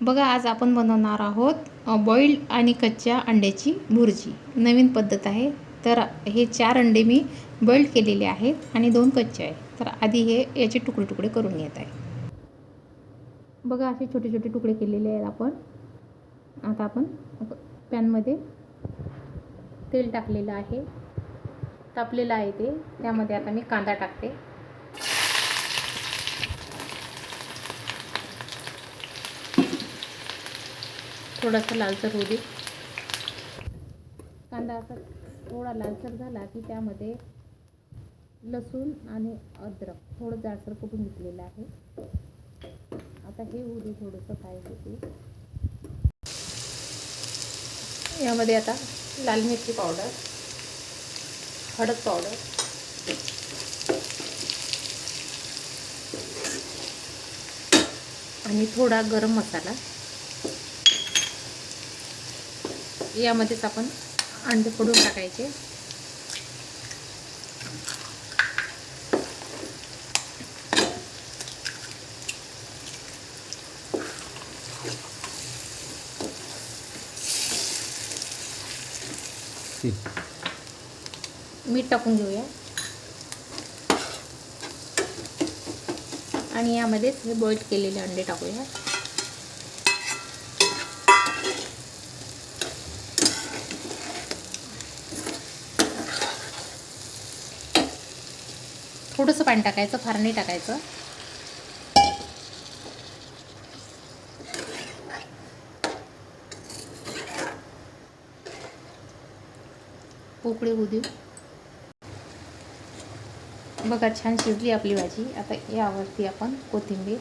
बघा आज आपण बनवणार आहोत बॉईल्ड आणि कच्च्या अंड्याची भुर्जी. नवीन पद्धत आहे. तर हे चार अंडे मी बॉईल्ड केलेले आहेत आणि दोन कच्चे आहे तर आधी हे याचे तुकडे तुकडे करून घेत आहे. बघा असे छोटे छोटे तुकडे केलेले आहेत आपण. आता आपण पॅनमध्ये तेल टाकलेलं आहे. तापलेलं आहे ते. त्यामध्ये आता मी कांदा टाकते. थोडासा लालसर होऊ दे. कांदा असा थोडा लालसर झाला की त्यामध्ये लसूण आणि अद्रक थोडं जाडसर कुटून घेतलेलं आहे. आता हे होऊ दे थोडंसं काय होते. यामध्ये आता लाल मिरची पावडर हळद पावडर आणि थोडा गरम मसाला. यामध्येच आपण अंडे फोडून टाकायचे. मीठ टाकून घेऊया. आणि यामध्येच हे बॉईल केलेले अंडे टाकूया. थोडंसं पाणी टाकायचं फार नाही टाकायचं. पोकळी होऊ देऊ. बघा छान शिजली आपली भाजी. आता यावरती आपण कोथिंबीर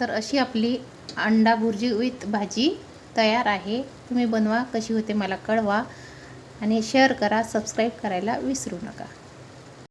तर अशी आपली अंडा भुर्जी विथ भाजी तयार आहे. तुम्ही बनवा कशी होते मला कळवा आणि शेअर करा सबस्क्राईब करायला विसरू नका.